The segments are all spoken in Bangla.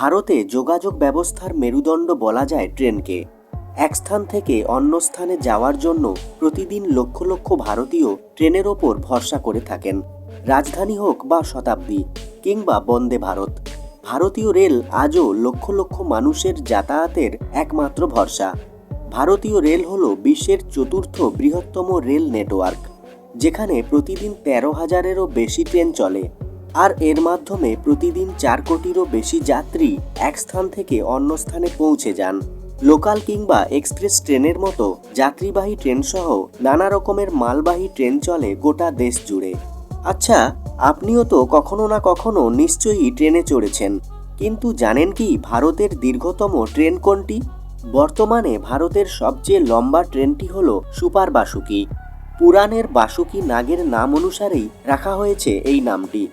ভারতে যোগাযোগ ব্যবস্থার মেরুদণ্ড বলা যায় ট্রেনকে। এক স্থান থেকে অন্য স্থানে যাওয়ার জন্য প্রতিদিন লক্ষ লক্ষ ভারতীয় ট্রেনের ওপর ভরসা করে থাকেন। রাজধানী হোক বা শতাব্দী, কিংবা বন্দে ভারত, ভারতীয় রেল আজও লক্ষ লক্ষ মানুষের যাতায়াতের একমাত্র ভরসা। ভারতীয় রেল হল বিশ্বের চতুর্থ বৃহত্তম রেল নেটওয়ার্ক, যেখানে প্রতিদিন তেরো হাজারেরও বেশি ট্রেন চলে। আর এর মাধ্যমে প্রতিদিন চার কোটিরও বেশি যাত্রী এক স্থান থেকে অন্য স্থানে পৌঁছে যান। লোকাল কিংবা এক্সপ্রেস ট্রেনের মতো যাত্রীবাহী ট্রেন সহ নানা রকমের মালবাহী ট্রেন চলে গোটা দেশ জুড়ে। আচ্ছা আপনিও তো কখনো না কখনো নিশ্চয়ই ট্রেনে চড়েছেন। কিন্তু জানেন কি ভারতের দীর্ঘতম ট্রেন কোনটি? বর্তমানে ভারতের সবচেয়ে লম্বা ট্রেনটি হল সুপার বাসুকি। পুরাণের বাসুকি নাগের নাম অনুসারেই রাখা হয়েছে এই নামটি।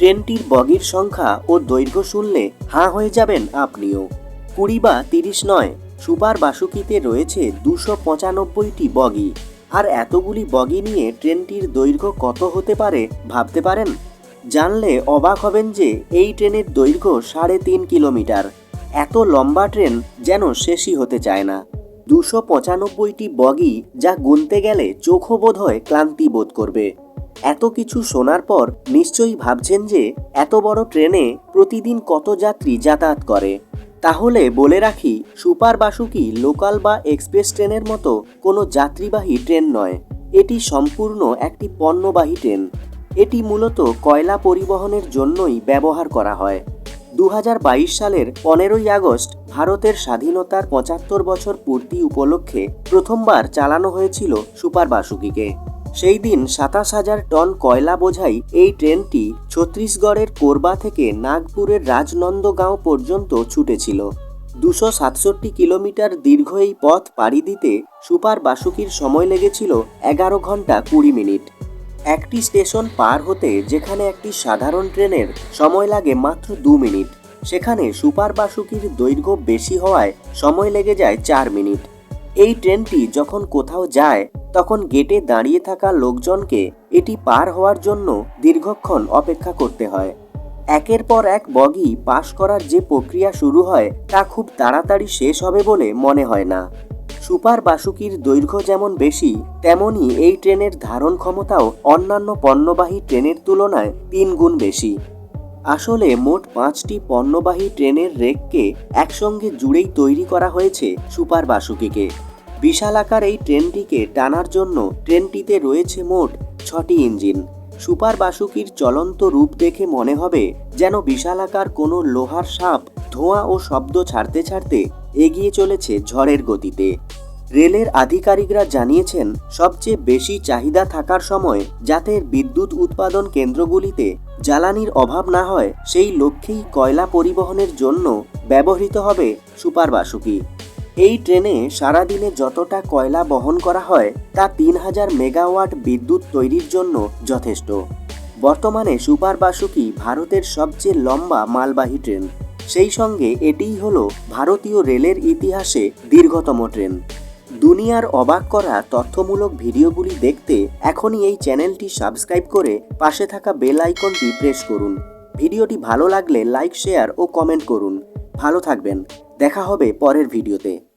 ট্রেনটির বগির সংখ্যা ও দৈর্ঘ্য শুনলে হাঁ হয়ে যাবেন আপনিও। কুড়ি বা তিরিশ নয়, সুপার বাসুকিতে রয়েছে দুশো পঁচানব্বইটি বগি। আর এতগুলি বগি নিয়ে ট্রেনটির দৈর্ঘ্য কত হতে পারে ভাবতে পারেন? জানলে অবাক হবেন যে এই ট্রেনের দৈর্ঘ্য সাড়ে তিন কিলোমিটার। এত লম্বা ট্রেন যেন শেষই হতে চায় না। দুশো পঁচানব্বইটি বগি যা গুনতে গেলে চোখও বোধ হয় ক্লান্তি বোধ করবে। এত কিছু শোনার পর নিশ্চয়ই ভাবছেন যে এত বড় ট্রেনে প্রতিদিন কত যাত্রী যাতায়াত করে। তাহলে বলে রাখি, সুপার বাসুকি লোকাল বা এক্সপ্রেস ট্রেনের মতো কোনো যাত্রীবাহী ট্রেন নয়। এটি সম্পূর্ণ একটি পণ্যবাহী ট্রেন। এটি মূলত কয়লা পরিবহনের জন্যই ব্যবহার করা হয়। দু হাজার বাইশ সালের পনেরোই আগস্ট ভারতের স্বাধীনতার পঁচাত্তর বছর পূর্তি উপলক্ষে প্রথমবার চালানো হয়েছিল সুপার বাসুকিকে। সেই দিন সাতাশ হাজার টন কয়লা বোঝাই এই ট্রেনটি ছত্তিশগড়ের কোরবা থেকে নাগপুরের রাজনন্দগাঁও পর্যন্ত ছুটেছিল। দুশো সাতষট্টি কিলোমিটার দীর্ঘ এই পথ পাড়ি দিতে সুপার বাসুকির সময় লেগেছিল এগারো ঘণ্টা কুড়ি মিনিট। একটি স্টেশন পার হতে যেখানে একটি সাধারণ ট্রেনের সময় লাগে মাত্র দু মিনিট। সেখানে সুপার বাসুকির দৈর্ঘ্য বেশি হওয়ায় সময় লেগে যায় চার মিনিট। এই ট্রেনটি যখন কোথাও যায়, তখন গেটে দাঁড়িয়ে থাকা লোকজনকে এটি পার হওয়ার জন্য দীর্ঘক্ষণ অপেক্ষা করতে হয়। একের পর এক বগি পাশ করার যে প্রক্রিয়া শুরু হয়, তা খুব তাড়াতাড়ি শেষ হবে বলে মনে হয় না। সুপার বাসুকির দৈর্ঘ্য যেমন বেশি তেমনই এই ট্রেনের ধারণ ক্ষমতাও অন্যান্য পণ্যবাহী ট্রেনের তুলনায় তিন গুণ বেশি। আসলে মোট পাঁচটি পণ্যবাহী ট্রেনের রেককে একসঙ্গে জুড়েই তৈরি করা হয়েছে সুপার বাসুকিকে। বিশাল আকার এই ট্রেনটিকে টানার জন্য ট্রেনটিতে রয়েছে মোট ছটি ইঞ্জিন। সুপার বাসুকির চলন্ত রূপ দেখে মনে হবে যেন বিশালাকার কোনো লোহার সাপ ধোঁয়া ও শব্দ ছাড়তে ছাড়তে এগিয়ে চলেছে ঝড়ের গতিতে। রেলের আধিকারিকরা জানিয়েছেন, সবচেয়ে বেশি চাহিদা থাকার সময় যাতে বিদ্যুৎ উৎপাদন কেন্দ্রগুলিতে জ্বালানির অভাব না হয়, সেই লক্ষ্যেই কয়লা পরিবহনের জন্য ব্যবহৃত হবে সুপার বাসুকি। এই ট্রেনে সারাদিনে যতটা কয়লা বহন করা হয়, তা তিন হাজার মেগাওয়াট বিদ্যুৎ তৈরির জন্য যথেষ্ট। বর্তমানে সুপার বাসুকি ভারতের সবচেয়ে লম্বা মালবাহী ট্রেন। সেই সঙ্গে এটিই হলো ভারতীয় রেলের ইতিহাসে দীর্ঘতম ট্রেন। দুনিয়ার অবাক করা তথ্যমূলক ভিডিওগুলি দেখতে এখনই এই চ্যানেলটি সাবস্ক্রাইব করে পাশে থাকা বেল আইকনটি প্রেস করুন। ভিডিওটি ভালো লাগলে লাইক, শেয়ার ও কমেন্ট করুন। ভালো থাকবেন। দেখা হবে পরের ভিডিওতে।